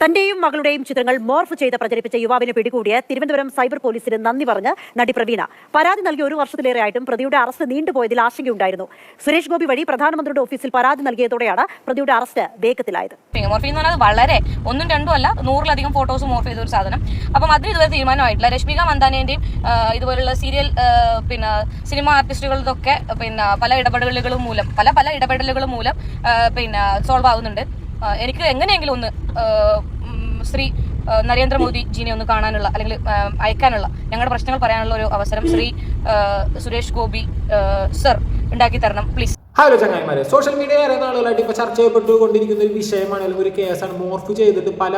തന്റെയും മകളുടെയും ചിത്രങ്ങൾ മോർഫ് ചെയ്ത് പ്രചരിപ്പിച്ച യുവാവിനെ പിടികൂടിയ തിരുവനന്തപുരം സൈബർ പോലീസിന് നന്ദി പറഞ്ഞ് നടി പ്രവീണ. പരാതി നൽകിയ ഒരു വർഷത്തിലേറെയായിട്ടും പ്രതിയുടെ അറസ്റ്റ് നീണ്ടുപോയതിൽ ആശങ്കയുണ്ടായിരുന്നു. സുരേഷ് ഗോപി വഴി പ്രധാനമന്ത്രിയുടെ ഓഫീസിൽ പരാതി നൽകിയതോടെയാണ് പ്രതിയുടെ അറസ്റ്റ് വേഗത്തിലായത്. മോർഫി എന്ന് പറഞ്ഞാൽ വളരെ ഒന്നും രണ്ടും അല്ല നൂറിലധികം ഫോട്ടോസ് മോർഫ് ചെയ്ത ഒരു സാധനം. അപ്പം അതിന് ഇതുവരെ തീരുമാനമായിട്ടില്ല. രശ്മിക മന്ദാനേന്റെയും ഇതുപോലുള്ള സീരിയൽ പിന്നെ സിനിമ ആർട്ടിസ്റ്റുകളുടെ പിന്നെ പല ഇടപെടലുകളും മൂലം പല പല ഇടപെടലുകളും മൂലം പിന്നെ സോൾവ് ആവുന്നുണ്ട്. എനിക്ക് എങ്ങനെയെങ്കിലും ഒന്ന് ശ്രീ നരേന്ദ്രമോദി ജീനെ ഒന്ന് കാണാനുള്ള അല്ലെങ്കിൽ അയക്കാനുള്ള ഞങ്ങളുടെ പ്രശ്നങ്ങൾ പറയാനുള്ള ഒരു അവസരം ശ്രീ സുരേഷ് ഗോപി സർ ഉണ്ടാക്കി തരണം. പ്ലീസ് ഹലോ ചങ്ങായിമാരെ. സോഷ്യൽ മീഡിയ ഏറെ നാളുകളായിട്ട് ഇപ്പോൾ ചർച്ച ചെയ്യപ്പെട്ടുകൊണ്ടിരിക്കുന്ന ഒരു വിഷയമാണ്. അല്ലെങ്കിൽ ഒരു കേസാണ് മോർഫ് ചെയ്തിട്ട് പല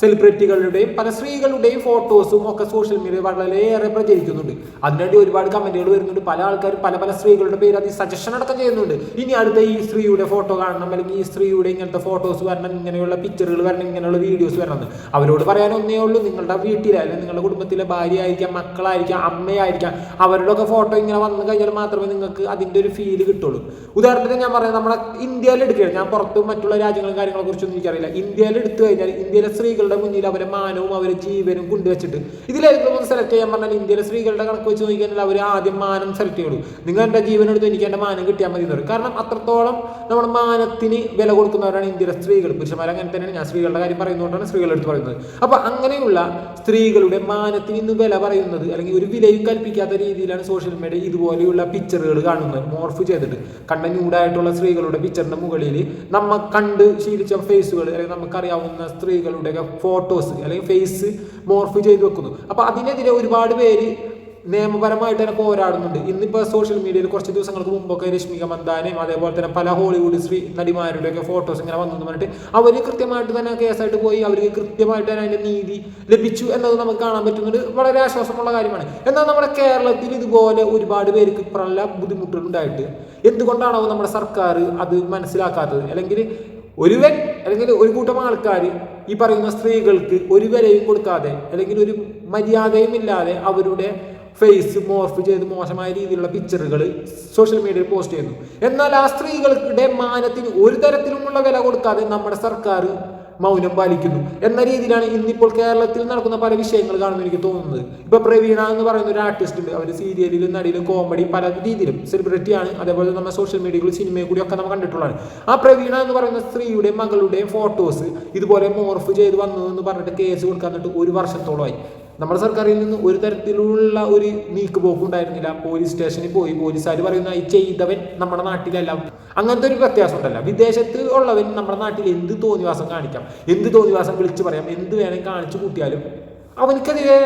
സെലിബ്രിറ്റികളുടെയും പല സ്ത്രീകളുടെയും ഫോട്ടോസും ഒക്കെ സോഷ്യൽ മീഡിയ വളരെയേറെ പ്രചരിക്കുന്നുണ്ട്. അതിനുവേണ്ടി ഒരുപാട് കമന്റുകൾ വരുന്നുണ്ട്. പല ആൾക്കാരും പല പല സ്ത്രീകളുടെ പേര് അത് സജഷൻ അടക്കം ചെയ്യുന്നുണ്ട്. ഇനി അടുത്ത ഈ സ്ത്രീയുടെ ഫോട്ടോ കാണണം അല്ലെങ്കിൽ ഈ സ്ത്രീയുടെ ഇങ്ങനത്തെ ഫോട്ടോസ് വരണം ഇങ്ങനെയുള്ള പിക്ചറുകൾ വരണം ഇങ്ങനെയുള്ള വീഡിയോസ് വരണം അവരോട് പറയാൻ ഒന്നേ ഉള്ളൂ നിങ്ങളുടെ വീട്ടിലെ അല്ലെങ്കിൽ നിങ്ങളുടെ കുടുംബത്തിലെ ഭാര്യ ആയിരിക്കാം മക്കളായിരിക്കാം അമ്മയായിരിക്കാം അവരുടെ ഒക്കെ ഫോട്ടോ ഇങ്ങനെ വന്നു കഴിഞ്ഞാൽ മാത്രമേ നിങ്ങൾക്ക് അതിന്റെ ഒരു ഫീൽ കിട്ടുള്ളൂ. ഉദാഹരണത്തിന് ഞാൻ പറയാം നമ്മുടെ ഇന്ത്യയിൽ എടുക്കുകയാണ് ഞാൻ പുറത്ത് മറ്റുള്ള രാജ്യങ്ങളും കാര്യങ്ങളെ കുറിച്ചൊന്നും എനിക്കറിയില്ല. ഇന്ത്യയിൽ എടുത്തു കഴിഞ്ഞാൽ ഇന്ത്യയിലെ സ്ത്രീകളുടെ മുന്നിൽ അവരെ മാനവും അവരെ ജീവനും കൊണ്ടുവച്ചിട്ട് ഇതിലേതെങ്കിലും ഒന്ന് സെലക്ട് ചെയ്യാൻ പറഞ്ഞാൽ ഇന്ത്യയിലെ സ്ത്രീകളുടെ കണക്ക് വെച്ച് നോക്കിയാൽ അവർ ആദ്യം മാനം സെലക്ട് ചെയ്യുള്ളൂ നിങ്ങൾ എന്റെ ജീവൻ എടുത്ത് എനിക്ക് എന്റെ മാനം കിട്ടിയാൽ മതി എന്ന് പറയും. കാരണം അത്രത്തോളം നമ്മൾ മാനത്തിന് വില കൊടുക്കുന്നവരാണ് ഇന്ത്യയിലെ സ്ത്രീകൾ. പുരുഷന്മാർ അങ്ങനെ തന്നെയാണ്. ഞാൻ സ്ത്രീകളുടെ കാര്യം പറയുന്നതുകൊണ്ടാണ് സ്ത്രീകളെ എടുത്ത് പറയുന്നത്. അപ്പൊ അങ്ങനെയുള്ള സ്ത്രീകളുടെ മാനത്തിന് ഇന്ന് വില പറയുന്നത് അല്ലെങ്കിൽ ഒരു വിലയും കൽപ്പിക്കാത്ത രീതിയിലാണ് സോഷ്യൽ മീഡിയ ഇതുപോലെയുള്ള പിക്ചറുകൾ കാണുന്നത്. മോർഫ് ചെയ്തിട്ട്. കണ്ട ന്യൂഡായിട്ടുള്ള സ്ത്രീകളുടെ പിക്ചറിന്റെ മുകളിൽ നമ്മ കണ്ട് ശീലിച്ച ഫേസുകൾ അല്ലെങ്കിൽ നമുക്കറിയാവുന്ന സ്ത്രീകളുടെ ഫോട്ടോസ് അല്ലെങ്കിൽ ഫേസ് മോർഫ് ചെയ്ത് വെക്കുന്നു. അപ്പൊ അതിനെതിരെ ഒരുപാട് പേര് നിയമപരമായിട്ട് തന്നെ പോരാടുന്നുണ്ട്. ഇന്നിപ്പോൾ സോഷ്യൽ മീഡിയയിൽ കുറച്ച് ദിവസങ്ങൾക്ക് മുമ്പൊക്കെ രശ്മിക മന്ദാനയും അതേപോലെ തന്നെ പല ഹോളിവുഡ് ശ്രീ നടിമാരുടെയൊക്കെ ഫോട്ടോസ് ഇങ്ങനെ വന്നു പറഞ്ഞിട്ട് അവർ കൃത്യമായിട്ട് തന്നെ കേസായിട്ട് പോയി അവർക്ക് കൃത്യമായിട്ട് തന്നെ അതിന്റെ നീതി ലഭിച്ചു എന്നത് നമുക്ക് കാണാൻ പറ്റുന്നത് വളരെ ആശ്വാസമുള്ള കാര്യമാണ്. എന്നാൽ നമ്മുടെ കേരളത്തിൽ ഇതുപോലെ ഒരുപാട് പേർക്ക് പല ബുദ്ധിമുട്ടുകൾ ഉണ്ടായിട്ട് എന്തുകൊണ്ടാണോ നമ്മുടെ സർക്കാർ അത് മനസ്സിലാക്കാത്തത്? അല്ലെങ്കിൽ ഒരുവൻ അല്ലെങ്കിൽ ഒരു കൂട്ടം ആൾക്കാർ ഈ പറയുന്ന സ്ത്രീകൾക്ക് ഒരു വിലയും കൊടുക്കാതെ അല്ലെങ്കിൽ ഒരു മര്യാദയും ഇല്ലാതെ അവരുടെ ഫേസ് മോർഫ് ചെയ്ത് മോശമായ രീതിയിലുള്ള പിക്ചറുകൾ സോഷ്യൽ മീഡിയയിൽ പോസ്റ്റ് ചെയ്യുന്നു. എന്നാൽ ആ സ്ത്രീകളുടെ മാനത്തിന് ഒരു തരത്തിലുമുള്ള വില കൊടുക്കാതെ നമ്മുടെ സർക്കാർ മൗനം പാലിക്കുന്നു. എന്ന രീതിയിലാണ് ഇന്നിപ്പോൾ കേരളത്തിൽ നടക്കുന്ന പല വിഷയങ്ങൾ കാണുമ്പോൾ എനിക്ക് തോന്നുന്നത്. ഇപ്പൊ പ്രവീണ എന്ന് പറയുന്ന ഒരു ആർട്ടിസ്റ്റ് ഉണ്ട്. അവർ സീരിയലിലും നടിയിലും കോമഡി പല രീതിയിലും സെലിബ്രിറ്റിയാണ് അതേപോലെ നമ്മുടെ സോഷ്യൽ മീഡിയകളിൽ സിനിമയിൽ കൂടി ഒക്കെ നമ്മൾ കണ്ടിട്ടുള്ളതാണ്. ആ പ്രവീണ എന്ന് പറയുന്ന സ്ത്രീയുടെയും മകളുടെയും ഫോട്ടോസ് ഇതുപോലെ മോർഫ് ചെയ്ത് വന്നു എന്ന് പറഞ്ഞിട്ട് കേസ് കൊടുക്കാൻ ഒരു വർഷത്തോളമായി. നമ്മുടെ സർക്കാരിൽ നിന്ന് ഒരു തരത്തിലുള്ള ഒരു നീക്കുപോക്കും ഉണ്ടായിരുന്നില്ല. പോലീസ് സ്റ്റേഷനിൽ പോയി പോലീസുകാർ പറയുന്ന ഈ ചെയ്തവൻ നമ്മുടെ നാട്ടിലല്ല. അങ്ങനത്തെ ഒരു വ്യത്യാസം ഉണ്ടല്ല. വിദേശത്ത് ഉള്ളവൻ നമ്മുടെ നാട്ടിൽ എന്ത് തോന്നിവാസം കാണിക്കാം? എന്ത് തോന്നിവാസം വിളിച്ചു പറയാം? എന്ത് വേണമെങ്കിൽ കാണിച്ചു കൂട്ടിയാലും അവനക്കെതിരെ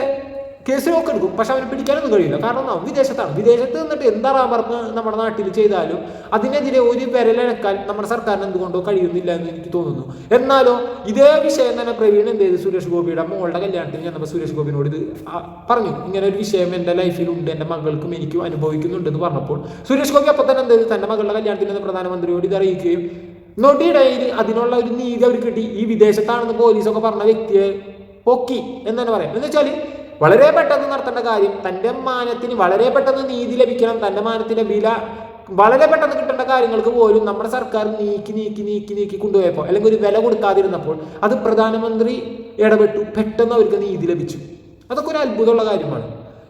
കേസിലൊക്കെ എടുക്കും പക്ഷെ അവനെ പിടിക്കാനൊന്നും കഴിയില്ല. കാരണം എന്നാ വിദേശത്താണ്. വിദേശത്ത് നിന്നിട്ട് എന്താറാമർന്ന് നമ്മുടെ നാട്ടിൽ ചെയ്താലും അതിനെതിരെ ഒരു വിരലനക്കാൻ നമ്മുടെ സർക്കാരിന് എന്തുകൊണ്ടോ കഴിയുന്നില്ല എന്ന് എനിക്ക് തോന്നുന്നു. എന്നാലോ ഇതേ വിഷയം തന്നെ പ്രവീൺ എന്ത് ചെയ്തു? സുരേഷ് ഗോപിയുടെ മോളുടെ കല്യാണത്തിന് ചെന്നപ്പോൾ സുരേഷ് ഗോപിനോട് ഇത് പറഞ്ഞു. ഇങ്ങനെ ഒരു വിഷയം എന്റെ ലൈഫിലുണ്ട് എന്റെ മകൾക്കും എനിക്കും അനുഭവിക്കുന്നുണ്ടെന്ന് പറഞ്ഞപ്പോൾ സുരേഷ് ഗോപി അപ്പം തന്നെ എന്ത് ചെയ്തു? തന്റെ മകളുടെ കല്യാണത്തിന് പ്രധാനമന്ത്രിയോട് ഇത് അറിയിക്കുകയും നൊടിയിടയിൽ അതിനുള്ള ഒരു നീതി അവർ കിട്ടി. ഈ വിദേശത്താണെന്ന് പോലീസൊക്കെ പറഞ്ഞ വ്യക്തിയെ പൊക്കി എന്ന് തന്നെ പറയാം. എന്ന് വെച്ചാൽ വളരെ പെട്ടെന്ന് നടത്തേണ്ട കാര്യം തന്റെ മാനത്തിന് വളരെ പെട്ടെന്ന് നീതി ലഭിക്കണം. തന്റെ മാനത്തിന്റെ വില വളരെ പെട്ടെന്ന് കിട്ടേണ്ട കാര്യങ്ങൾക്ക് പോലും നമ്മുടെ സർക്കാർ നീക്കി നീക്കി നീക്കി നീക്കി കൊണ്ടുപോയപ്പോൾ അല്ലെങ്കിൽ ഒരു വില കൊടുക്കാതിരുന്നപ്പോൾ അത് പ്രധാനമന്ത്രി ഇടപെട്ടു. പെട്ടെന്ന് അവർക്ക് നീതി ലഭിച്ചു. അതൊക്കെ ഒരു അത്ഭുതമുള്ള കാര്യമാണ്.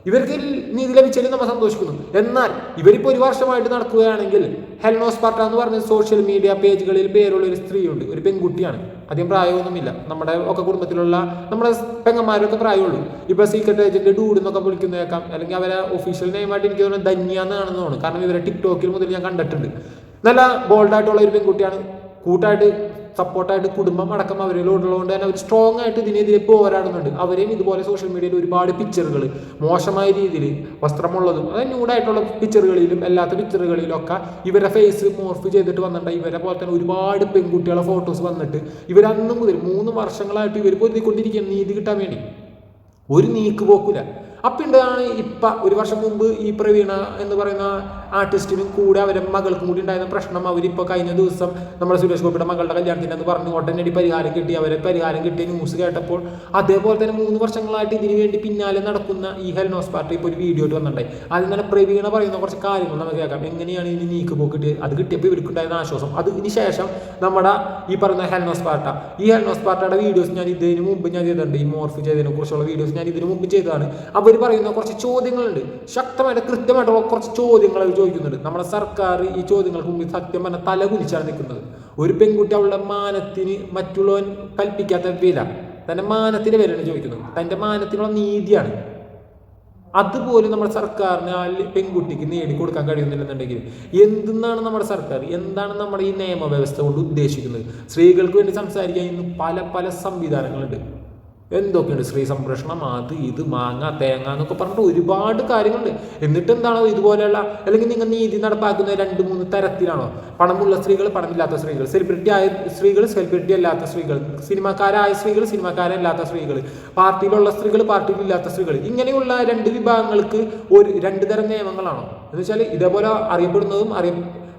ഇവർക്ക് നീതി ലഭിച്ചാലും നമ്മൾ സന്തോഷിക്കുന്നു. എന്നാൽ ഇവരിപ്പോൾ ഒരു വർഷമായിട്ട് നടക്കുകയാണെങ്കിൽ ഹെൽനോസ് പാർട്ട എന്ന് പറഞ്ഞ സോഷ്യൽ മീഡിയ പേജുകളിൽ പേരുള്ള ഒരു സ്ത്രീയുണ്ട്. ഒരു പെൺകുട്ടിയാണ്. അധികം പ്രായമൊന്നുമില്ല. നമ്മുടെ ഒക്കെ കുടുംബത്തിലുള്ള നമ്മുടെ പെങ്ങന്മാരൊക്കെ പ്രായമുള്ളൂ. ഇപ്പൊ സീക്രട്ട് ഏജന്റ് ഡൂഡ് എന്നൊക്കെ വിളിക്കുന്നേക്കാം. അല്ലെങ്കിൽ അവരെ ഒഫീഷ്യൽ നെയിമായിട്ട് എനിക്ക് തോന്നുന്നത് ധന്യ എന്നാണെന്ന് തോന്നുന്നു. കാരണം ഇവരെ ടിക്ടോക്കിൽ മുതൽ ഞാൻ കണ്ടിട്ടുണ്ട്. നല്ല ബോൾഡായിട്ടുള്ള ഒരു പെൺകുട്ടിയാണ്. കൂട്ടായിട്ട് സപ്പോർട്ടായിട്ട് കുടുംബം അടക്കം അവരിലുള്ളതുകൊണ്ട് തന്നെ അവർ സ്ട്രോങ് ആയിട്ട് ഇതിനെതിരെ പോരാടുന്നുണ്ട്. അവരെയും ഇതുപോലെ സോഷ്യൽ മീഡിയയിൽ ഒരുപാട് പിക്ചറുകൾ മോശമായ രീതിയിൽ വസ്ത്രമുള്ളതും അതായത് ന്യൂഡായിട്ടുള്ള പിക്ചറുകളിലും അല്ലാത്ത പിക്ചറുകളിലും ഒക്കെ ഇവരെ ഫേസ് മോർഫ് ചെയ്തിട്ട് വന്നിട്ട് ഇവരെ പോലെ തന്നെ ഒരുപാട് പെൺകുട്ടികളെ ഫോട്ടോസ് വന്നിട്ട് ഇവരന്നും മുതൽ മൂന്ന് വർഷങ്ങളായിട്ട് ഇവർ പൊരുതിക്കൊണ്ടിരിക്കുകയാണ് നീതി കിട്ടാൻ വേണ്ടി ഒരു നീക്ക് പോക്കില്ല അപ്പിണ്ടാണ് ഇപ്പ ഒരു വർഷം മുമ്പ് ഈ പ്രവീണ എന്ന് പറയുന്ന ആർട്ടിസ്റ്റിനും കൂടെ അവരെ മകൾക്കും കൂടി ഉണ്ടായിരുന്ന പ്രശ്നം അവരിപ്പോൾ കഴിഞ്ഞ ദിവസം നമ്മുടെ സുരേഷ് ഗോപിയുടെ മകളുടെ കല്യാണത്തിന് എന്ന് പറഞ്ഞ് ഉടനടി പരിഹാരം കിട്ടി. അവരെ പരിഹാരം കിട്ടിയ ന്യൂസ് കേട്ടപ്പോൾ അതേപോലെ തന്നെ മൂന്ന് വർഷങ്ങളായിട്ട് ഇതിനു വേണ്ടി പിന്നാലെ നടക്കുന്ന ഈ ഹെൽനോസ് പാർട്ടി ഇപ്പോൾ ഒരു വീഡിയോ ആയിട്ട് വന്നിട്ടുണ്ടായി. അതിൽ തന്നെ പ്രവീണ പറയുന്ന കുറച്ച് കാര്യങ്ങൾ നമുക്ക് കേൾക്കാം. എങ്ങനെയാണ് ഇനി നീക്ക് പോക്ക് കിട്ടിയത്? അത് കിട്ടിയപ്പോൾ ഇവർക്കുണ്ടായിരുന്ന ആശ്വാസം. അതിന് ശേഷം നമ്മുടെ ഈ പറയുന്ന ഹെൽനോസ് പാർട്ട ഈ ഹെൽനോസ് പാർട്ടയുടെ വീഡിയോസ് ഞാൻ ഇതിന് മുമ്പ് ഞാൻ ചെയ്തിട്ടുണ്ട്. ഈ മോർഫ് ചെയ്തതിനെ കുറിച്ചുള്ള വീഡിയോസ് ഞാൻ ഇതിന് മുമ്പ് ചെയ്തതാണ്. അവർ പറയുന്ന കുറച്ച് ചോദ്യങ്ങളുണ്ട്. ശക്തമായിട്ട് കൃത്യമായിട്ടുള്ള കുറച്ച് ചോദ്യങ്ങൾ അവർ ചോദിക്കുന്നുണ്ട്. നമ്മുടെ സർക്കാർ ഈ ചോദ്യങ്ങൾക്ക് മുമ്പിൽ സത്യം പറഞ്ഞ തല കുലിച്ചാണ് നിൽക്കുന്നത്. ഒരു പെൺകുട്ടി അവളുടെ മാനത്തിന് മറ്റുള്ളവൻ കൽപ്പിക്കാത്ത വില തന്റെ മാനത്തിന്റെ വിലയാണ് ചോദിക്കുന്നത്. തന്റെ മാനത്തിനുള്ള നീതിയാണ്. അതുപോലെ നമ്മുടെ സർക്കാരിന് ആ പെൺകുട്ടിക്ക് നേടിക്കൊടുക്കാൻ കഴിയുന്നില്ലെന്നുണ്ടെങ്കിൽ എന്തെന്നാണ് നമ്മുടെ സർക്കാർ? എന്താണ് നമ്മുടെ ഈ നിയമവ്യവസ്ഥ കൊണ്ട് ഉദ്ദേശിക്കുന്നത്? സ്ത്രീകൾക്ക് വേണ്ടി സംസാരിക്കാൻ ഇന്ന് പല പല സംവിധാനങ്ങളുണ്ട്. എന്തൊക്കെയുണ്ട് സ്ത്രീ സംരക്ഷണം അത് ഇത് മാങ്ങ തേങ്ങ എന്നൊക്കെ പറഞ്ഞിട്ട് ഒരുപാട് കാര്യങ്ങളുണ്ട്. എന്നിട്ട് എന്താണോ ഇതുപോലെയുള്ള അല്ലെങ്കിൽ നിങ്ങൾ നീതി നടപ്പാക്കുന്ന രണ്ട് മൂന്ന് തരത്തിലാണോ? പണമുള്ള സ്ത്രീകൾ പണമില്ലാത്ത സ്ത്രീകൾ. സെലിബ്രിറ്റി ആയ സ്ത്രീകൾ സെലിബ്രിറ്റി അല്ലാത്ത സ്ത്രീകൾ. സിനിമാക്കാരായ സ്ത്രീകൾ സിനിമാക്കാരല്ലാത്ത സ്ത്രീകൾ. പാർട്ടിയിലുള്ള സ്ത്രീകൾ പാർട്ടിയിലില്ലാത്ത സ്ത്രീകൾ. ഇങ്ങനെയുള്ള രണ്ട് വിഭാഗങ്ങൾക്ക് ഒരു രണ്ട് തരം നിയമങ്ങളാണോ? എന്ന് വെച്ചാൽ ഇതേപോലെ അറിയപ്പെടുന്നതും അറിയ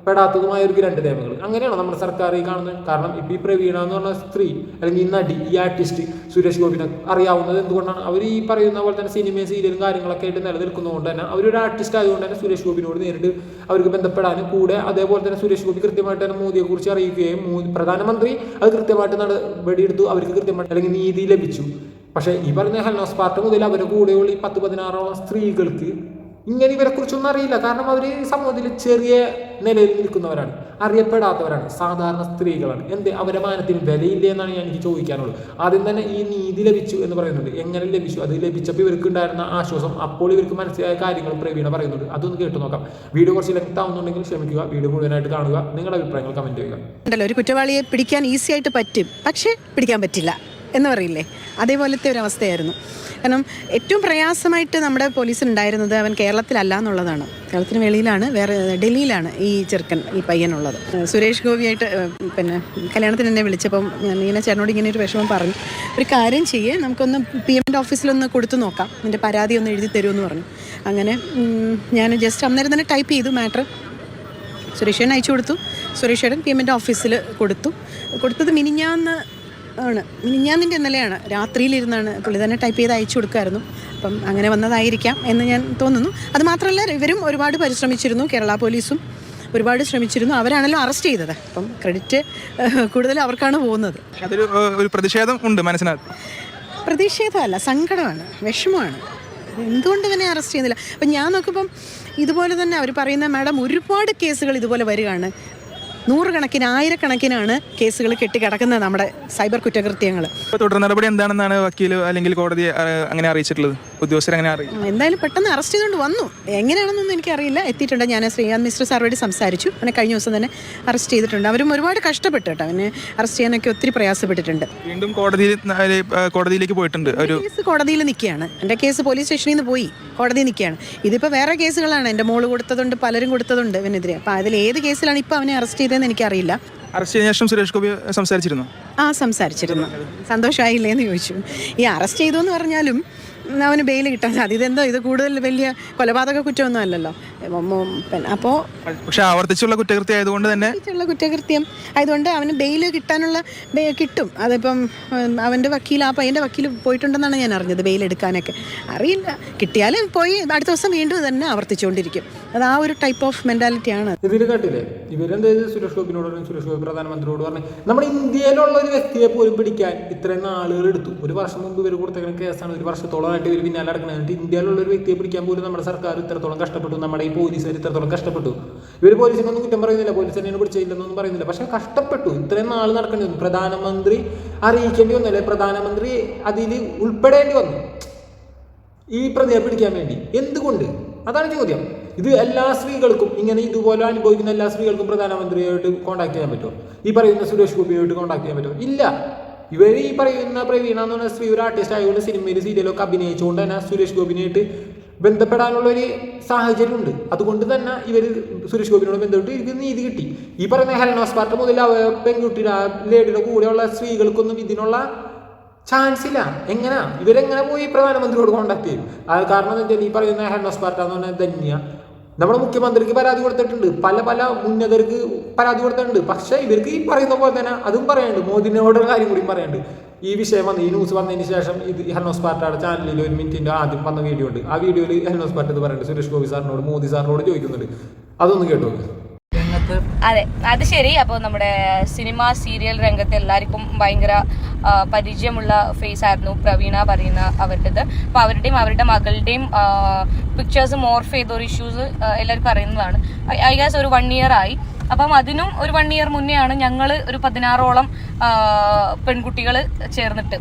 പെടാത്തതുമായവർക്ക് രണ്ട് നിയമങ്ങൾ. അങ്ങനെയാണ് നമ്മുടെ സർക്കാർ ഈ കാണുന്നത് കാരണം ഇപ്പം ഈ പ്രവീണ എന്ന് പറഞ്ഞ സ്ത്രീ അല്ലെങ്കിൽ ഈ നടി ഈ ആർട്ടിസ്റ്റ് സുരേഷ് ഗോപിനെ അറിയാവുന്നത് എന്തുകൊണ്ടാണ്? അവർ ഈ പറയുന്ന പോലെ തന്നെ സിനിമയും സീരിയലും കാര്യങ്ങളൊക്കെ ആയിട്ട് നിലനിൽക്കുന്നതുകൊണ്ട് തന്നെ അവരൊരു ആർട്ടിസ്റ്റ് ആയതുകൊണ്ട് തന്നെ സുരേഷ് ഗോപിനോട് നേരിട്ട് അവർക്ക് ബന്ധപ്പെടാനും കൂടെ അതേപോലെ തന്നെ സുരേഷ് ഗോപി കൃത്യമായിട്ട് തന്നെ മോദിയെ കുറിച്ച് അറിയിക്കുകയും മോദി പ്രധാനമന്ത്രി അത് കൃത്യമായിട്ട് നടപടിയെടുത്തു അവർക്ക് കൃത്യമായിട്ട് അല്ലെങ്കിൽ നീതി ലഭിച്ചു. പക്ഷേ ഈ പറഞ്ഞ ഹെൽനോസ് പാർട്ട് മുതൽ അവരുടെ കൂടെയുള്ള ഈ പത്ത് പതിനാറോളം സ്ത്രീകൾക്ക് ഇങ്ങനെ ഇവരെ കുറിച്ചൊന്നും അറിയില്ല. കാരണം അവർ സമൂഹത്തിൽ ചെറിയ നിലയിൽ നിൽക്കുന്നവരാണ് അറിയപ്പെടാത്തവരാണ് സാധാരണ സ്ത്രീകളാണ്. എന്ത്? അവരെ മാനത്തിന് വിലയില്ല എന്നാണ് ഞാൻ എനിക്ക് ചോദിക്കാനുള്ളത്. ആദ്യം തന്നെ ഈ നീതി ലഭിച്ചു എന്ന് പറയുന്നുണ്ട്. എങ്ങനെ ലഭിച്ചു? അത് ലഭിച്ചപ്പോൾ ഇവർക്ക് ഉണ്ടായിരുന്ന ആശ്വാസം അപ്പോൾ ഇവർക്ക് മനസ്സിലായ കാര്യങ്ങൾ പ്രവീണ പറയുന്നുണ്ട്. അതൊന്ന് കേട്ടു നോക്കാം. വീഡിയോ കുറച്ച് ലെങ്ത് ആവുന്നുണ്ടെങ്കിൽ ക്ഷമിക്കുക. വീഡിയോ മുഴുവനായിട്ട് കാണുക. നിങ്ങളുടെ അഭിപ്രായങ്ങൾ കമന്റ് ചെയ്യുക. ഒരു കുറ്റവാളിയെ പിടിക്കാൻ ഈസി ആയിട്ട് പറ്റും. പക്ഷേ പിടിക്കാൻ പറ്റില്ല. എന്ന് പറയില്ലേ? അതേപോലത്തെ ഒരു അവസ്ഥയായിരുന്നു. കാരണം ഏറ്റവും പ്രയാസമായിട്ട് നമ്മുടെ പോലീസിനുണ്ടായിരുന്നത് അവൻ കേരളത്തിലല്ല എന്നുള്ളതാണ്. കേരളത്തിന് വെളിയിലാണ് വേറെ ഡൽഹിയിലാണ് ഈ ചെറുക്കൻ ഈ പയ്യനുള്ളത്. സുരേഷ് ഗോപിയായിട്ട് പിന്നെ കല്യാണത്തിന് എന്നെ വിളിച്ചപ്പം ഞാൻ ഇങ്ങനെ ചേട്ടനോട് ഇങ്ങനെ ഒരു വിഷമം പറഞ്ഞു. ഒരു കാര്യം ചെയ്യേ നമുക്കൊന്ന് പി എമ്മിന്റെ ഓഫീസിലൊന്ന് കൊടുത്തു നോക്കാം. എന്റെ പരാതി ഒന്ന് എഴുതി തരുമെന്ന് പറഞ്ഞു. അങ്ങനെ ഞാൻ ജസ്റ്റ് അന്നേരം തന്നെ ടൈപ്പ് ചെയ്തു മാറ്റർ. സുരേഷേൻ അയച്ചു കൊടുത്തു. സുരേഷേടൻ പി എമ്മിന്റെ ഓഫീസിൽ കൊടുത്തു. കൊടുത്തത് മിനിഞ്ഞാന്ന് ആണ്. മിനിഞ്ഞാന്നിന്റെ ഇന്നലെയാണ്. രാത്രിയിലിരുന്നാണ് പുള്ളി തന്നെ ടൈപ്പ് ചെയ്ത് അയച്ചു കൊടുക്കുമായിരുന്നു അപ്പം അങ്ങനെ വന്നതായിരിക്കാം എന്ന് ഞാൻ തോന്നുന്നു. അത് മാത്രമല്ല ഇവരും ഒരുപാട് പരിശ്രമിച്ചിരുന്നു. കേരള പോലീസും ഒരുപാട് ശ്രമിച്ചിരുന്നു. അവരാണല്ലോ അറസ്റ്റ് ചെയ്തത്. അപ്പം ക്രെഡിറ്റ് കൂടുതൽ അവർക്കാണ് പോകുന്നത്. അതൊരു ഒരു പ്രതിഷേധം ഉണ്ട് മനസ്സിനകത്ത്. പ്രതിഷേധമല്ല സങ്കടമാണ് വിഷമമാണ്. എന്തുകൊണ്ട് ഇവനെ അറസ്റ്റ് ചെയ്യുന്നില്ല? അപ്പം ഞാൻ നോക്കുമ്പം ഇതുപോലെ തന്നെ അവർ പറയുന്ന മാഡം ഒരുപാട് കേസുകൾ ഇതുപോലെ വരികയാണ്. നൂറുകണക്കിന് ആയിരക്കണക്കിനാണ് കേസുകൾ കെട്ടിക്കിടക്കുന്നത് നമ്മുടെ സൈബർ കുറ്റകൃത്യങ്ങൾ. തുടർ നടപടി എന്താണെന്നാണ് വക്കീൽ അല്ലെങ്കിൽ കോടതി അങ്ങനെ അറിയിച്ചിട്ടുള്ളത്? ഉദ്യോഗസ്ഥർ അങ്ങനെ അറിയില്ല എന്തായാലും പെട്ടെന്ന് അറസ്റ്റ് ചെയ്തുകൊണ്ട് വന്നു. എങ്ങനെയാണെന്നൊന്നും എനിക്കറിയില്ല. എത്തിയിട്ടുണ്ട്. ഞാൻ ശ്രീകാന്ത് മിശ്ര സാറോട് സംസാരിച്ചു. അങ്ങനെ കഴിഞ്ഞ ദിവസം തന്നെ അറസ്റ്റ് ചെയ്തിട്ടുണ്ട്. അവരും ഒരുപാട് കഷ്ടപ്പെട്ടു കേട്ടോ. അവനെ അറസ്റ്റ് ചെയ്യാനൊക്കെ ഒത്തിരി പ്രയാസപ്പെട്ടിട്ടുണ്ട്. വീണ്ടും കോടതിയിൽ കോടതിയിലേക്ക് പോയിട്ടുണ്ട്. ഒരു കേസ് കോടതിയിൽ നിൽക്കുകയാണ്. എന്റെ കേസ് പോലീസ് സ്റ്റേഷനിൽ നിന്ന് പോയി. കോടതി നിൽക്കുകയാണ്. ഇതിപ്പോൾ വേറെ കേസുകളാണ്. എന്റെ മോൾ കൊടുത്തതുണ്ട് പലരും കൊടുത്തതുണ്ട് ഇവനെതിരെ. അപ്പോൾ അതിൽ ഏത് കേസിലാണ് ഇപ്പോൾ അവനെ അറസ്റ്റ് ചെയ്തതെന്ന് എനിക്കറിയില്ല. അറസ്റ്റ് ചെയ്ത ശേഷം സുരേഷ് ഗോപി സംസാരിച്ചിരുന്നു? ആ സംസാരിച്ചിരുന്നു. സന്തോഷമായില്ലേ എന്ന് ചോദിച്ചു. ഈ അറസ്റ്റ് ചെയ്തു എന്ന് പറഞ്ഞാലും അവന് ബെയിൽ കിട്ടാൻ സാധ്യത. ഇതെന്തോ ഇത് കൂടുതൽ വലിയ കൊലപാതക കുറ്റമൊന്നും അല്ലല്ലോ. അപ്പോൾ പക്ഷെ ആവർത്തിച്ചുള്ള കുറ്റകൃത്യം ആയതുകൊണ്ട് തന്നെ കുറ്റകൃത്യം ആയതുകൊണ്ട് അവന് ബെയിൽ കിട്ടാനുള്ള കിട്ടും. അതിപ്പം അവന്റെ അവന്റെ വക്കീൽ ആ പയ്യന്റെ വക്കീൽ പോയിട്ടുണ്ടെന്നാണ് ഞാൻ അറിഞ്ഞത് ബെയിൽ എടുക്കാനൊക്കെ. അറിയില്ല. കിട്ടിയാലും പോയി. അടുത്ത ദിവസം വീണ്ടും തന്നെ ആവർത്തിച്ചുകൊണ്ടിരിക്കും. അത് ആ ഒരു ടൈപ്പ് ഓഫ് മെന്റാലിറ്റിയാണ് ഇതിൽ കേട്ടില്ലേ ഇവരെന്ത് ചെയ്ത്? സുരേഷ് ഗോപിനോട് സുരേഷ് ഗോപി പ്രധാനമന്ത്രിയോട് പറഞ്ഞു നമ്മുടെ ഇന്ത്യയിലുള്ള ഒരു വ്യക്തിയെ പോലും പിടിക്കാൻ ഇത്രയും നാളുകൾ എടുത്തു. ഒരു വർഷം മുമ്പ് ഇവർ കൊടുത്തേക്കുന്ന കേസാണ്. ഒരു വർഷത്തോളമായിട്ട് ഇവർ പിന്നാലെ നടക്കണം. എന്നിട്ട് ഇന്ത്യയിലുള്ള ഒരു വ്യക്തിയെ പിടിക്കാൻ പോലും നമ്മുടെ സർക്കാർ ഇത്രത്തോളം കഷ്ടപ്പെട്ടു. നമ്മുടെ ഈ പോലീസുകാർ ഇത്രത്തോളം കഷ്ടപ്പെട്ടു. ഇവർ പോലീസിനൊന്നും കുറ്റം പറയുന്നില്ല. പോലീസ് തന്നെ പിടിച്ചില്ലെന്നൊന്നും പറയുന്നില്ല. പക്ഷെ കഷ്ടപ്പെട്ടു. ഇത്രയും നാൾ നടക്കേണ്ടി വന്നു. പ്രധാനമന്ത്രി അറിയിക്കേണ്ടി വന്നു. അല്ലെ? പ്രധാനമന്ത്രി അതിൽ ഉൾപ്പെടേണ്ടി വന്നു. ഈ പ്രതിയെ പിടിക്കാൻ വേണ്ടി. എന്തുകൊണ്ട്? അതാണ് ചോദ്യം. ഇത് എല്ലാ സ്ത്രീകൾക്കും ഇങ്ങനെ ഇതുപോലെ അനുഭവിക്കുന്ന എല്ലാ സ്ത്രീകൾക്കും പ്രധാനമന്ത്രിയായിട്ട് കോൺടാക്ട് ചെയ്യാൻ പറ്റുമോ? ഈ പറയുന്ന സുരേഷ് ഗോപിയായിട്ട് കോൺടാക്ട് ചെയ്യാൻ പറ്റുമോ? ഇല്ല. ഇവർ ഈ പറയുന്ന പ്രവീണ എന്ന് പറഞ്ഞ സ്ത്രീ ഒരു ആർട്ടിസ്റ്റ് ആയതുകൊണ്ട് സിനിമയിൽ സീരിയലൊക്കെ അഭിനയിച്ചുകൊണ്ട് തന്നെ സുരേഷ് ഗോപിനായിട്ട് ബന്ധപ്പെടാനുള്ള ഒരു സാഹചര്യം ഉണ്ട് അതുകൊണ്ട് തന്നെ ഇവർ സുരേഷ് ഗോപിനോട് ബന്ധപ്പെട്ട് ഇവർക്ക് നീതി കിട്ടി. ഈ പറയുന്ന ഹെലനോസ് പാർട്ട് മുതൽ അവ പെൺകുട്ടിയുടെ ലേഡിയുടെ കൂടെയുള്ള സ്ത്രീകൾക്കൊന്നും ഇതിനുള്ള ചാൻസ് ഇല്ല. എങ്ങനാ? ഇവരെങ്ങനെ പോയി പ്രധാനമന്ത്രിയോട് കോണ്ടാക്ട് ചെയ്യും? അത് കാരണം എന്താ? ഈ പറയുന്ന ഹെലനോസ് പാർട്ടാന്ന് പറഞ്ഞാൽ ധന്യ നമ്മുടെ മുഖ്യമന്ത്രിക്ക് പരാതി കൊടുത്തിട്ടുണ്ട്. പല പല ഉന്നതർക്ക് പരാതി കൊടുത്തിട്ടുണ്ട്. പക്ഷേ ഇവർക്ക് ഈ പറയുന്ന പോലെ തന്നെ അതും പറയാനുണ്ട്. മോദിനോടുള്ള കാര്യം കൂടി പറയാനുണ്ട്. ഈ വിഷയം വന്ന് ഈ ന്യൂസ് വന്നതിന് ശേഷം ഇത് ഹെൽനോസ് പാർട്ടിയുടെ ചാനലിൽ ഒരു മിനിറ്റിന്റെ ആദ്യം വന്ന വീഡിയോ ഉണ്ട്. ആ വീഡിയോയിൽ ഹെൽനോസ് പാർട്ടി ഇത് പറയുന്നുണ്ട്. സുരേഷ് ഗോപി സാറിനോട് മോദി സാറിനോട് ചോദിക്കുന്നുണ്ട്. അതൊന്ന് കേട്ടോ അതെ അത് ശരി. അപ്പോൾ നമ്മുടെ സിനിമ സീരിയൽ രംഗത്ത് എല്ലാവർക്കും ഭയങ്കര പരിചയമുള്ള ഫേസ് ആയിരുന്നു പ്രവീണ പറയുന്ന അവരുടേത്. അപ്പോൾ അവരുടെയും അവരുടെ മകളുടെയും പിക്ചേഴ്സ് മോർഫ് ചെയ്ത ഒരു ഇഷ്യൂസ് എല്ലാവർക്കും അറിയുന്നതാണ്. ഐ ഗാസ് ഒരു വൺ ഇയർ ആയി. അപ്പം അതിനും ഒരു വൺ ഇയർ മുന്നെയാണ് ഞങ്ങൾ ഒരു പതിനാറോളം പെൺകുട്ടികൾ ചേർന്നിട്ട്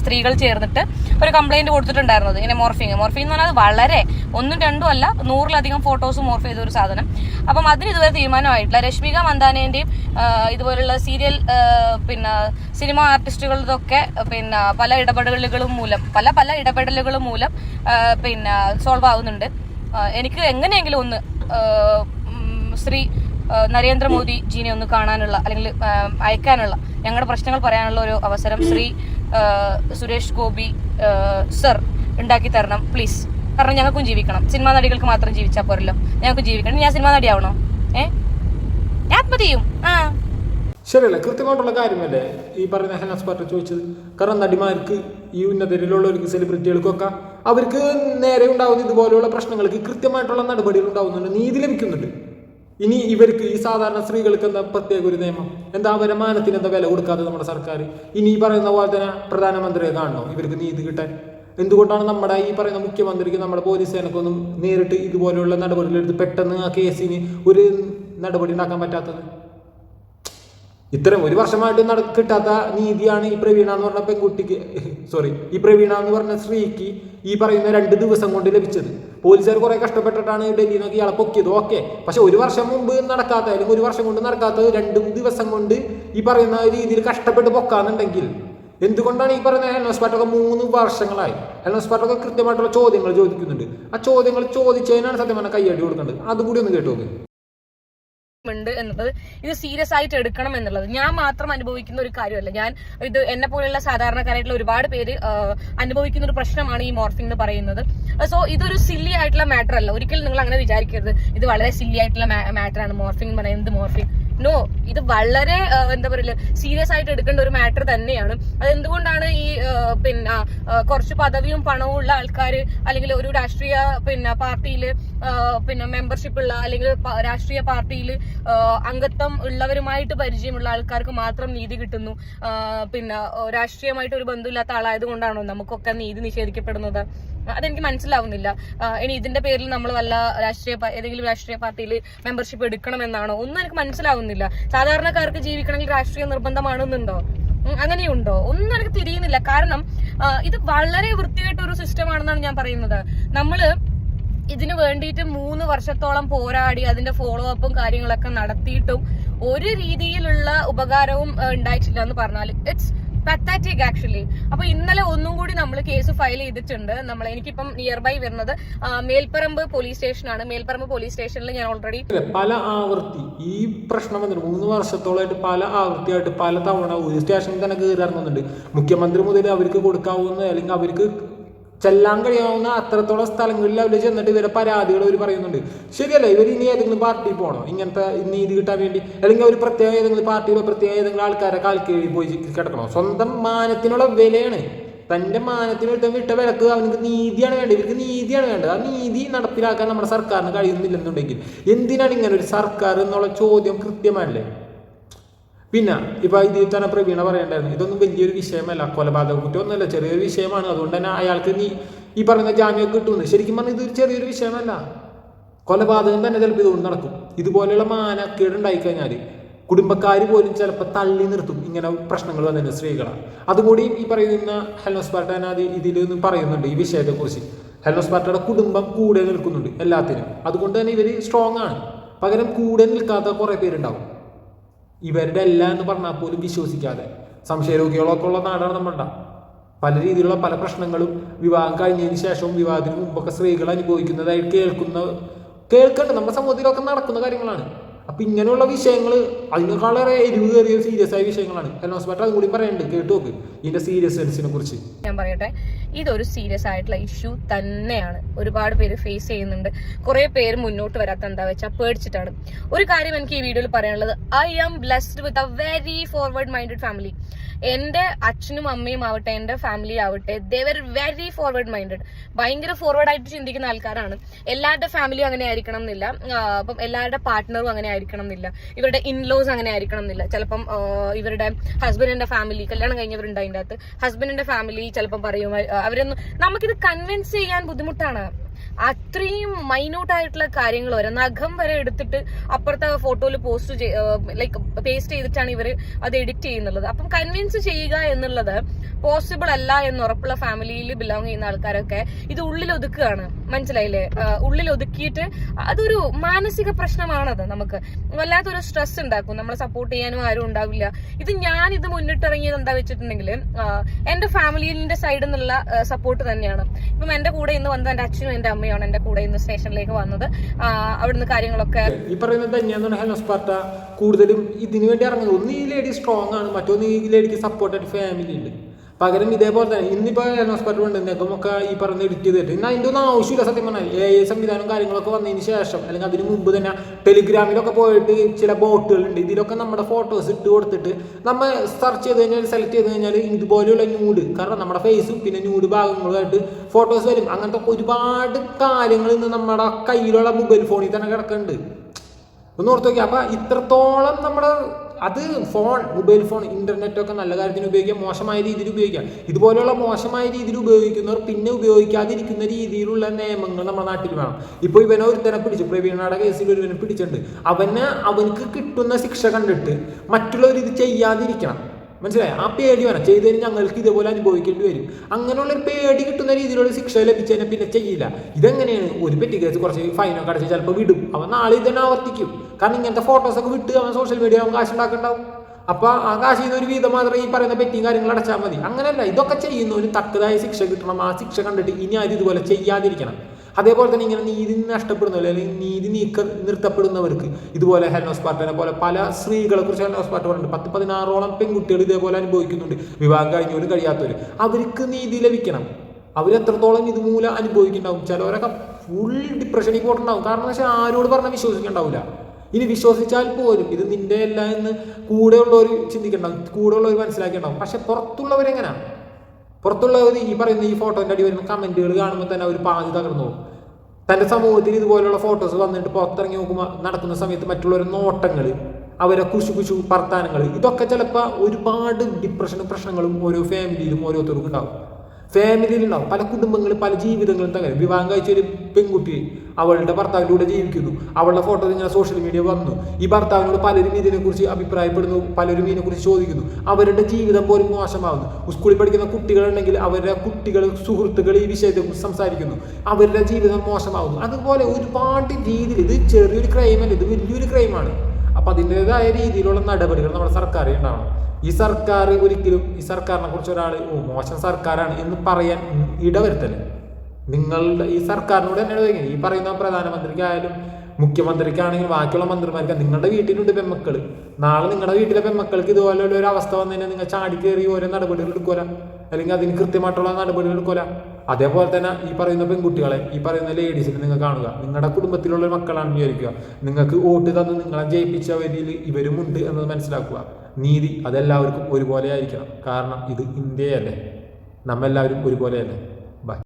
സ്ത്രീകൾ ചേർന്നിട്ട് ഒരു കംപ്ലൈന്റ് കൊടുത്തിട്ടുണ്ടായിരുന്നത്. ഇങ്ങനെ മോർഫിങ് മോർഫിംഗ് എന്ന് പറഞ്ഞാൽ വളരെ ഒന്നും രണ്ടും അല്ല നൂറിലധികം ഫോട്ടോസ് മോർഫ് ചെയ്ത ഒരു സാധനം. അപ്പം അതിന് ഇതുവരെ തീരുമാനമായിട്ടില്ല. രശ്മിക മന്ദാനേന്റെയും ഇതുപോലുള്ള സീരിയൽ പിന്നെ സിനിമ ആർട്ടിസ്റ്റുകളതൊക്കെ പിന്നെ പല ഇടപെടലുകളും മൂലം പല പല ഇടപെടലുകളും മൂലം പിന്നെ സോൾവ് ആവുന്നുണ്ട്. എനിക്ക് എങ്ങനെയെങ്കിലും ഒന്ന് ശ്രീ നരേന്ദ്രമോദി ജീനെ ഒന്ന് കാണാനുള്ള അല്ലെങ്കിൽ അയക്കാനുള്ള ഞങ്ങളുടെ പ്രശ്നങ്ങൾ പറയാനുള്ള ഒരു അവസരം ശ്രീ സുരേഷ് ഗോപി സർ ഉണ്ടാക്കി തരണം പ്ലീസ് കാരണം ഞങ്ങൾക്കും ജീവിക്കണം. സിനിമാ നടികൾക്ക് മാത്രം ജീവിച്ചാൽ പോരല്ലോ. ഞങ്ങൾക്ക് ജീവിക്കണം. ഞാൻ സിനിമാ നടിയാവണോ? ഏ? ആ. ശരിയല്ലേ? കൃത്യമായിട്ടുള്ള കാര്യമല്ലേ ഈ പറയുന്ന ഹെനസ് പാർട്ടി ചോദിച്ചത്? കാരണം നടിമാർക്ക് ഈ ഉന്നതരിലുള്ളവർക്ക് സെലിബ്രിറ്റികൾക്കൊക്കെ അവർക്ക് നേരെ ഉണ്ടാവുന്ന ഇതുപോലെയുള്ള പ്രശ്നങ്ങൾക്ക് കൃത്യമായിട്ടുള്ള നടപടികൾ ഉണ്ടാവുന്നുണ്ട്. നീതി ലഭിക്കുന്നുണ്ട്. ഇനി ഇവർക്ക് ഈ സാധാരണ സ്ത്രീകൾക്ക് എന്താ പ്രത്യേക ഒരു നിയമം? എന്താ അവരെ മാനത്തിന് എന്താ വില കൊടുക്കാതെ നമ്മുടെ സർക്കാർ? ഇനി ഈ പറയുന്ന പോലെ തന്നെ പ്രധാനമന്ത്രിയെ കാണണോ ഇവർക്ക് നീതി കിട്ടാൻ? എന്തുകൊണ്ടാണ് നമ്മുടെ ഈ പറയുന്ന മുഖ്യമന്ത്രിക്ക് നമ്മുടെ പോലീസ് സേനക്കൊന്നും നേരിട്ട് ഇതുപോലെയുള്ള നടപടികളെടുത്ത് പെട്ടെന്ന് ആ കേസിന് ഒരു നടപടി ഉണ്ടാക്കാൻ പറ്റാത്തത്? ഇത്തരം ഒരു വർഷമായിട്ട് നട കിട്ടാത്ത നീതിയാണ് ഈ പ്രവീണ എന്ന് പറഞ്ഞ പെൺകുട്ടിക്ക് സോറി ഈ പ്രവീണ എന്ന് പറഞ്ഞ സ്ത്രീക്ക് ഈ പറയുന്ന രണ്ട് ദിവസം കൊണ്ട് ലഭിച്ചത്. പോലീസുകാർ കുറെ കഷ്ടപ്പെട്ടിട്ടാണ് ഡൽഹിയിൽ നിന്നൊക്കെ ഇയാളെ പൊക്കിയത്. ഓക്കെ. പക്ഷെ ഒരു വർഷം മുമ്പ് നടക്കാത്ത അല്ലെങ്കിൽ ഒരു വർഷം കൊണ്ട് നടക്കാത്തത് രണ്ട് ദിവസം കൊണ്ട് ഈ പറയുന്ന രീതിയിൽ കഷ്ടപ്പെട്ട് പൊക്കാന്നുണ്ടെങ്കിൽ എന്തുകൊണ്ടാണ് ഈ പറയുന്ന ഹെൽമസ് പാട്ടൊക്കെ മൂന്ന് വർഷങ്ങളായി? ഹെൽമസ് പാട്ടൊക്കെ കൃത്യമായിട്ടുള്ള ചോദ്യങ്ങൾ ചോദിക്കുന്നുണ്ട്. ആ ചോദ്യങ്ങൾ ചോദിച്ചതിനാണ് സത്യം പറഞ്ഞാൽ കൈയടി കൊടുക്കേണ്ടത്. അതുകൂടി ഒന്ന് കേട്ടു നോക്ക്. ഉണ്ട് എന്നുള്ളത് ഇത് സീരിയസ് ആയിട്ട് എടുക്കണം എന്നുള്ളത്. ഞാൻ മാത്രം അനുഭവിക്കുന്ന ഒരു കാര്യമല്ല. ഞാൻ ഇത് എന്നെ പോലെയുള്ള സാധാരണക്കാരായിട്ടുള്ള ഒരുപാട് പേര് അനുഭവിക്കുന്ന ഒരു പ്രശ്നമാണ് ഈ മോർഫിംഗ് എന്ന് പറയുന്നത്. സോ ഇതൊരു സില്ലി ആയിട്ടുള്ള മാറ്റർ അല്ല. ഒരിക്കലും നിങ്ങൾ അങ്ങനെ വിചാരിക്കരുത്. ഇത് വളരെ സില്ലി ആയിട്ടുള്ള മാറ്റർ ആണ്. മോർഫിംഗ് എന്ന് പറയുന്നത് മോർഫിംഗ് നോ ഇത് വളരെ എന്താ പറയുക സീരിയസ് ആയിട്ട് എടുക്കേണ്ട ഒരു മാറ്റർ തന്നെയാണ്. അതെന്തുകൊണ്ടാണ് ഈ പിന്നെ കുറച്ച് പദവിയും പണവും ഉള്ള ആൾക്കാർ അല്ലെങ്കിൽ ഒരു രാഷ്ട്രീയ പിന്നെ പാർട്ടിയിൽ പിന്നെ മെമ്പർഷിപ്പ് ഉള്ള അല്ലെങ്കിൽ രാഷ്ട്രീയ പാർട്ടിയിൽ അംഗത്വം ഉള്ളവരുമായിട്ട് പരിചയമുള്ള ആൾക്കാർക്ക് മാത്രം നീതി കിട്ടുന്നു. പിന്നെ രാഷ്ട്രീയമായിട്ട് ഒരു ബന്ധമില്ലാത്ത ആളായത് കൊണ്ടാണോ നമുക്കൊക്കെ നീതി നിഷേധിക്കപ്പെടുന്നത്? അതെനിക്ക് മനസ്സിലാവുന്നില്ല. ഇനി ഇതിന്റെ പേരിൽ നമ്മൾ വല്ല രാഷ്ട്രീയ ഏതെങ്കിലും രാഷ്ട്രീയ പാർട്ടിയിൽ മെമ്പർഷിപ്പ് എടുക്കണമെന്നാണോ? ഒന്നും എനിക്ക് മനസ്സിലാവുന്നില്ല. സാധാരണക്കാർക്ക് ജീവിക്കണമെങ്കിൽ രാഷ്ട്രീയ നിർബന്ധമാണെന്നുണ്ടോ? അങ്ങനെയുണ്ടോ? ഒന്നും എനിക്ക് തിരിയുന്നില്ല. കാരണം ഇത് വളരെ വൃത്തിയായിട്ട് ഒരു സിസ്റ്റം ആണെന്നാണ് ഞാൻ പറയുന്നത്. നമ്മൾ ഇതിന് വേണ്ടിയിട്ട് മൂന്ന് വർഷത്തോളം പോരാടി അതിന്റെ ഫോളോ അപ്പും കാര്യങ്ങളൊക്കെ നടത്തിയിട്ടും ഒരു രീതിയിലുള്ള ഉപകാരവും ഉണ്ടായിട്ടില്ല എന്ന് പറഞ്ഞാൽ ഇറ്റ്സ് പത്താറ്റിക് ആക്ച്വലി അപ്പൊ ഇന്നലെ ഒന്നും കൂടി നമ്മൾ കേസ് ഫയൽ ചെയ്തിട്ടുണ്ട്. നമ്മൾ എനിക്കിപ്പം നിയർ ബൈ വരുന്നത് മേൽപ്പറമ്പ് പോലീസ് സ്റ്റേഷനാണ് മേൽപ്പറമ്പ് പോലീസ് സ്റ്റേഷനിൽ ഞാൻ ഓൾറെഡി പല ആവൃത്തി ഈ പ്രശ്നം വന്നിട്ട് മൂന്ന് വർഷത്തോളമായിട്ട് പല ആവൃത്തിയായിട്ട് പല തവണ ഒരു സ്റ്റേഷനിൽ തന്നെ കയറി ഇറങ്ങുന്നുണ്ട്. മുഖ്യമന്ത്രി മുതൽ അവർക്ക് കൊടുക്കാവുന്ന അല്ലെങ്കിൽ അവർക്ക് ചെല്ലാൻ കഴിയാവുന്ന അത്രത്തോളം സ്ഥലങ്ങളിൽ അവർ ചെന്നിട്ട് ഇവരെ പരാതികൾ അവർ പറയുന്നുണ്ട്. ശരിയല്ല? ഇവർ ഇനി ഏതെങ്കിലും പാർട്ടി പോകണോ ഇങ്ങനത്തെ നീതി കിട്ടാൻ വേണ്ടി? അല്ലെങ്കിൽ ഒരു പ്രത്യേക ഏതെങ്കിലും പാർട്ടിയിലോ പ്രത്യേക ഏതെങ്കിലും ആൾക്കാരെ കാൽ കീഴിൽ പോയി കിടക്കണോ? സ്വന്തം മാനത്തിനുള്ള വിലയാണ്. തന്റെ മാനത്തിന് ഒരുത്തൻ വിട്ട വിലക്ക് അവനക്ക് നീതിയാണ് വേണ്ടത്. ഇവർക്ക് നീതിയാണ് വേണ്ടത്. ആ നീതി നടപ്പിലാക്കാൻ നമ്മുടെ സർക്കാരിന് കഴിയുന്നില്ലെന്നുണ്ടെങ്കിൽ എന്തിനാണ് ഇങ്ങനെ ഒരു സർക്കാർ എന്നുള്ള ചോദ്യം കൃത്യമല്ലേ പിന്നെ ഇപ്പൊ ഇതിൽ തന്നെ പ്രവീണ പറയണ്ടായിരുന്നു. ഇതൊന്നും വലിയൊരു വിഷയമല്ല. കൊലപാതക കുറ്റമൊന്നുമല്ല ചെറിയൊരു വിഷയമാണ്. അതുകൊണ്ട് തന്നെ അയാൾക്ക് നീ ഈ പറയുന്ന ജാമ്യം കിട്ടുമെന്ന്. ശരിക്കും പറഞ്ഞാൽ ഇതൊരു ചെറിയൊരു വിഷയമല്ല. കൊലപാതകം തന്നെ ചിലപ്പോൾ ഇതുകൊണ്ട് നടക്കും. ഇതുപോലെയുള്ള മാനക്കേട് ഉണ്ടായിക്കഴിഞ്ഞാൽ കുടുംബക്കാർ പോലും ചിലപ്പോൾ തള്ളി നിർത്തും. ഇങ്ങനെ പ്രശ്നങ്ങൾ വന്നതിന് സ്ത്രീകളാണ് അതുകൂടി ഈ പറയുന്ന ഹെൽനോസ് പാർട്ടാനത് ഇതിൽ നിന്ന് പറയുന്നുണ്ട് ഈ വിഷയത്തെക്കുറിച്ച്. ഹെൽനോസ് പാർട്ടിയുടെ കുടുംബം കൂടെ നിൽക്കുന്നുണ്ട് എല്ലാത്തിനും. അതുകൊണ്ട് തന്നെ ഇവർ സ്ട്രോങ് ആണ്. പകരം കൂടെ നിൽക്കാത്ത കുറേ പേരുണ്ടാവും. ഇവരുടെ അല്ല എന്ന് പറഞ്ഞാൽ പോലും വിശ്വസിക്കാതെ. സംശയരോഗികളൊക്കെ ഉള്ള നാടാണ് നമ്മളുടെ. പല രീതിയിലുള്ള പല പ്രശ്നങ്ങളും വിവാഹം കഴിഞ്ഞതിന് ശേഷവും വിവാഹത്തിന് മുമ്പൊക്കെ സ്ത്രീകൾ അനുഭവിക്കുന്നതായി കേൾക്കുന്ന കേൾക്കണ്ട. നമ്മുടെ സമൂഹത്തിലൊക്കെ നടക്കുന്ന കാര്യങ്ങളാണ്. അപ്പൊ ഇങ്ങനെയുള്ള വിഷയങ്ങൾ അതിനേക്കാളേറെ എരിവ് കയറിയ സീരിയസ് ആയ വിഷയങ്ങളാണ്. അതും കൂടി പറയുന്നുണ്ട് കേട്ടു നോക്ക്. ഇതിന്റെ സീരിയസ്നെസിനെ കുറിച്ച്. ഞാൻ പറയട്ടെ. ഇതൊരു സീരിയസ് ആയിട്ടുള്ള ഇഷ്യൂ തന്നെയാണ്. ഒരുപാട് പേര് ഫേസ് ചെയ്യുന്നുണ്ട്. കുറെ പേര് മുന്നോട്ട് വരാത്ത എന്താ വെച്ചാൽ പേടിച്ചിട്ടാണ്. ഒരു കാര്യം എനിക്ക് ഈ വീഡിയോയിൽ പറയാനുള്ളത്. I am blessed with a very forward minded family എന്റെ അച്ഛനും അമ്മയും ആവട്ടെ എന്റെ ഫാമിലി ആവട്ടെ they are very forward minded ഭയങ്കര ഫോർവേഡ് ആയിട്ട് ചിന്തിക്കുന്ന ആൾക്കാരാണ്. എല്ലാവരുടെ ഫാമിലിയും അങ്ങനെ ആയിരിക്കണം എന്നില്ല. അപ്പം എല്ലാവരുടെ പാർട്ട്ണറും അങ്ങനെ ആയിരിക്കണം എന്നില്ല. ഇവരുടെ ഇൻലോസ് അങ്ങനെ ആയിരിക്കണം എന്നില്ല. ചിലപ്പം ഇവരുടെ ഹസ്ബൻഡിന്റെ ഫാമിലി കല്യാണം കഴിഞ്ഞവരുണ്ട് അതിന്റെ അകത്ത്. ഹസ്ബൻഡിന്റെ ഫാമിലി ചിലപ്പം പറയും അവരൊന്നും നമുക്കിത് കൺവിൻസ് ചെയ്യാൻ ബുദ്ധിമുട്ടാണ്. അത്രയും മൈന്യൂട്ട് ആയിട്ടുള്ള കാര്യങ്ങൾ വരെ നഖം വരെ എടുത്തിട്ട് അപ്പുറത്തെ ഫോട്ടോയിൽ പോസ്റ്റ് ലൈക്ക് പേസ്റ്റ് ചെയ്തിട്ടാണ് ഇവർ അത് എഡിറ്റ് ചെയ്യുന്നുള്ളത്. അപ്പം കൺവിൻസ് ചെയ്യുക എന്നുള്ളത് പോസിബിൾ അല്ല എന്ന് ഉറപ്പുള്ള ഫാമിലിയിൽ ബിലോങ് ചെയ്യുന്ന ആൾക്കാരൊക്കെ ഇത് ഉള്ളിൽ ഒതുക്കുകയാണ് മനസ്സിലായില്ലേ? ഉള്ളിൽ ഒതുക്കിയിട്ട് അതൊരു മാനസിക പ്രശ്നമാണത് നമുക്ക്. വല്ലാത്തൊരു സ്ട്രെസ് ഉണ്ടാക്കും. നമ്മളെ സപ്പോർട്ട് ചെയ്യാനും ആരും ഉണ്ടാവില്ല. ഇത് ഞാൻ ഇത് മുന്നിട്ടിറങ്ങിയത് എന്താ വെച്ചിട്ടുണ്ടെങ്കിൽ എന്റെ ഫാമിലിന്റെ സൈഡിൽ നിന്നുള്ള സപ്പോർട്ട് തന്നെയാണ്. ഇപ്പം എന്റെ കൂടെ ഇന്ന് വന്നത് എന്റെ അച്ഛനും എന്റെ അമ്മയാണ് എന്റെ കൂടെ ഇന്ന് സ്റ്റേഷനിലേക്ക് വന്നത്. അവിടുന്ന് കാര്യങ്ങളൊക്കെ ഈ പറയുന്നത് കൂടുതലും ഇതിനു വേണ്ടി ഇറങ്ങുന്നത്. ഒന്ന് ഈ ലേഡി സ്ട്രോങ് ആണ് മറ്റൊന്ന് ഈ ലേഡിക്ക് സപ്പോർട്ടായിട്ട് ഫാമിലി ഉണ്ട്. പകരം ഇതേപോലെ തന്നെ ഇന്നിപ്പോൾ ഹെലോസ്പാർട്ട് ഉണ്ട് നെഗമൊക്കെ ഈ പറഞ്ഞ എഡിറ്റ് ചെയ്തിട്ട്. ഇന്ന് അതിന്റെ ഒന്നും ആവശ്യമില്ല സത്യം പറഞ്ഞാൽ. എ ഐ സംവിധാനം കാര്യങ്ങളൊക്കെ വന്നതിന് ശേഷം അല്ലെങ്കിൽ അതിന് മുമ്പ് തന്നെ ടെലിഗ്രാമിലൊക്കെ പോയിട്ട് ചില ബോട്ടുകളുണ്ട്. ഇതിലൊക്കെ നമ്മുടെ ഫോട്ടോസ് ഇട്ട് കൊടുത്തിട്ട് നമ്മൾ സെർച്ച് ചെയ്ത് കഴിഞ്ഞാൽ സെലക്ട് ചെയ്ത് കഴിഞ്ഞാൽ ഇതുപോലെയുള്ള ന്യൂഡ് കാരണം നമ്മുടെ ഫേസും പിന്നെ ന്യൂഡ് ഭാഗങ്ങളുമായിട്ട് ഫോട്ടോസ് വരും. അങ്ങനത്തെ ഒരുപാട് കാര്യങ്ങൾ ഇന്ന് നമ്മുടെ കയ്യിലുള്ള മൊബൈൽ ഫോണിൽ തന്നെ കിടക്കുന്നുണ്ട്. ഒന്ന് ഓർത്ത് നോക്കി അപ്പം ഇത്രത്തോളം നമ്മുടെ അത് ഫോൺ മൊബൈൽ ഫോൺ ഇന്റർനെറ്റ് ഒക്കെ നല്ല കാര്യത്തിന് ഉപയോഗിക്കാം മോശമായ രീതിയിൽ ഉപയോഗിക്കാം. ഇതുപോലെയുള്ള മോശമായ രീതിയിൽ ഉപയോഗിക്കുന്നവർ പിന്നെ ഉപയോഗിക്കാതിരിക്കുന്ന രീതിയിലുള്ള നിയമങ്ങൾ നമ്മുടെ നാട്ടിൽ വേണം. ഇപ്പോൾ ഇവനെ ഒരുത്തനെ പിടിച്ചു പ്രവീണയുടെ കേസിൽ ഒരുവനെ പിടിച്ചിട്ടുണ്ട്. അവന് അവനക്ക് കിട്ടുന്ന ശിക്ഷ കണ്ടിട്ട് മറ്റുള്ളവർ ഇത് ചെയ്യാതിരിക്കണം. മനസ്സിലായി? ആ പേടി വേണം. ചെയ്ത് കഴിഞ്ഞാൽ ഞങ്ങൾക്ക് ഇതേപോലെ അനുഭവിക്കേണ്ടി വരും. അങ്ങനെയുള്ള പേടി കിട്ടുന്ന രീതിയിലുള്ള ശിക്ഷ ലഭിച്ചതിനെ പിന്നെ ചെയ്യില്ല. ഇതെങ്ങനെയാണ്? ഒരു പെറ്റി കേസ് കുറച്ച് ഫൈനൊക്കെ അടച്ച് ചിലപ്പോൾ വിടും. അവൻ നാളെ ഇതന്നെ ആവർത്തിക്കും. കാരണം ഇങ്ങനത്തെ ഫോട്ടോസൊക്കെ വിട്ട് അവൻ സോഷ്യൽ മീഡിയ അവൻ കാശ് ഉണ്ടാക്കുന്നുണ്ടാവും അപ്പൊ ആ കാശ് നിന്ന് ഒരു വിധം മാത്രമേ ഈ പറയുന്ന പെറ്റിയും കാര്യങ്ങൾ അടച്ചാൽ മതി. അങ്ങനെയല്ല ഇതൊക്കെ ചെയ്യുന്നവന് തക്കതായ ശിക്ഷ കിട്ടണം. ആ ശിക്ഷ കണ്ടിട്ട് ഇനി ആരും ഇതുപോലെ ചെയ്യാതിരിക്കണം. അതേപോലെ തന്നെ ഇങ്ങനെ നീതി നഷ്ടപ്പെടുന്നവർ അല്ലെങ്കിൽ നീതി നീക്ക നിർത്തപ്പെടുന്നവർക്ക്. ഇതുപോലെ ഹെൽനോസ് പാർട്ടിനെ പോലെ പല സ്ത്രീകളെ കുറിച്ച് ഹെൽനോസ് പാർട്ടി പറഞ്ഞിട്ടുണ്ട്. പത്ത് പതിനാറോളം പെൺകുട്ടികൾ ഇതേപോലെ അനുഭവിക്കുന്നുണ്ട്. വിവാഹം കഴിഞ്ഞവരും കഴിയാത്തവർ അവർക്ക് നീതി ലഭിക്കണം. അവരെത്രത്തോളം ഇതുമൂലം അനുഭവിക്കുന്നുണ്ടാവും? ചിലവരൊക്കെ ഫുൾ ഡിപ്രഷനിൽ പോയിട്ടുണ്ടാവും. കാരണം വെച്ചാൽ ആരോട് പറഞ്ഞാൽ വിശ്വസിക്കണ്ടാവില്ല. ഇനി വിശ്വസിച്ചാൽ പോലും ഇത് നിന്റെ അല്ല എന്ന് കൂടെയുള്ളവർ ചിന്തിക്കണ്ടാവും. കൂടെയുള്ളവർ മനസ്സിലാക്കിയിട്ടുണ്ടാവും പക്ഷെ പുറത്തുള്ളവരെങ്ങനെയാണ് പുറത്തുള്ളവർ ഈ പറയുന്ന ഈ ഫോട്ടോന്റെ അടി വരുന്ന കമന്റുകൾ കാണുമ്പോൾ തന്നെ അവർ പാതി തകർന്നു പോകും. തന്റെ സമൂഹത്തിൽ ഇതുപോലുള്ള ഫോട്ടോസ് വന്നിട്ട് പുറത്തിറങ്ങി നോക്കുമ്പോൾ നടക്കുന്ന സമയത്ത് മറ്റുള്ളവരുടെ നോട്ടങ്ങൾ അവരെ കുശു കുശു വർത്താനങ്ങൾ ഇതൊക്കെ ചിലപ്പോൾ ഒരുപാട് ഡിപ്രഷനും പ്രശ്നങ്ങളും ഓരോ ഫാമിലിയിലും ഓരോരുത്തർക്കും ഉണ്ടാവും. ഫാമിലിയിലുണ്ടാവും. പല കുടുംബങ്ങളും പല ജീവിതങ്ങളും തകരും. വിവാഹം കഴിച്ച ഒരു പെൺകുട്ടി അവളുടെ ഭർത്താവിന്റെ ജീവിക്കുന്നു. അവളുടെ ഫോട്ടോ ഇങ്ങനെ സോഷ്യൽ മീഡിയ വന്നു. ഈ ഭർത്താവിനോട് പലരും ഇതിനെക്കുറിച്ച് അഭിപ്രായപ്പെടുന്നു പലരും ഇതിനെക്കുറിച്ച് ചോദിക്കുന്നു. അവരുടെ ജീവിതം പോലും മോശമാകുന്നു സ്കൂളിൽ പഠിക്കുന്ന കുട്ടികളുണ്ടെങ്കിൽ അവരുടെ കുട്ടികൾ സുഹൃത്തുക്കൾ ഈ വിഷയത്തെക്കുറിച്ച് സംസാരിക്കുന്നു. അവരുടെ ജീവിതം മോശമാകുന്നു അതുപോലെ ഒരുപാട് രീതിയിൽ ഇത് ചെറിയൊരു ക്രൈമല്ല ഇത് വലിയൊരു ക്രൈമാണ് അപ്പം അതിന്റെതായ രീതിയിലുള്ള നടപടികൾ നമ്മുടെ സർക്കാർ ഉണ്ടാവണം. ഈ സർക്കാർ ഒരിക്കലും ഈ സർക്കാരിനെ കുറിച്ച് ഒരാൾ മോശം സർക്കാരാണ് എന്ന് പറയാൻ ഇടവരുത്തല്ലേ നിങ്ങളുടെ ഈ സർക്കാരിനോട് തന്നെയാണ് ഈ പറയുന്ന പ്രധാനമന്ത്രിക്കായാലും മുഖ്യമന്ത്രിക്കാണെങ്കിലും ബാക്കിയുള്ള മന്ത്രിമാർക്ക് നിങ്ങളുടെ വീട്ടിലുണ്ട് പെമ്മക്കൾ നാളെ നിങ്ങളുടെ വീട്ടിലെ പെമ്മക്കൾക്ക് ഇതുപോലെയുള്ള ഒരു അവസ്ഥ വന്നു കഴിഞ്ഞാൽ നിങ്ങൾ ചാടി കയറി ഓരോ നടപടികൾ എടുക്കൂല അല്ലെങ്കിൽ അതിന് കൃത്യമായിട്ടുള്ള നടപടികൾ എടുക്കൂല അതേപോലെ തന്നെ ഈ പറയുന്ന പെൺകുട്ടികളെ ഈ പറയുന്ന ലേഡീസിനെ നിങ്ങൾ കാണുക. നിങ്ങളുടെ കുടുംബത്തിലുള്ള മക്കളാണെന്ന് വിചാരിക്കുക. നിങ്ങൾക്ക് വോട്ട് തന്ന് നിങ്ങളെ ജയിപ്പിച്ചവരിൽ ഇവരുമുണ്ട് എന്നത് മനസ്സിലാക്കുക. നീതി അതെല്ലാവർക്കും ഒരുപോലെ ആയിരിക്കണം കാരണം ഇത് ഇന്ത്യയല്ലേ. നമ്മെല്ലാവരും ഒരുപോലെയല്ലേ.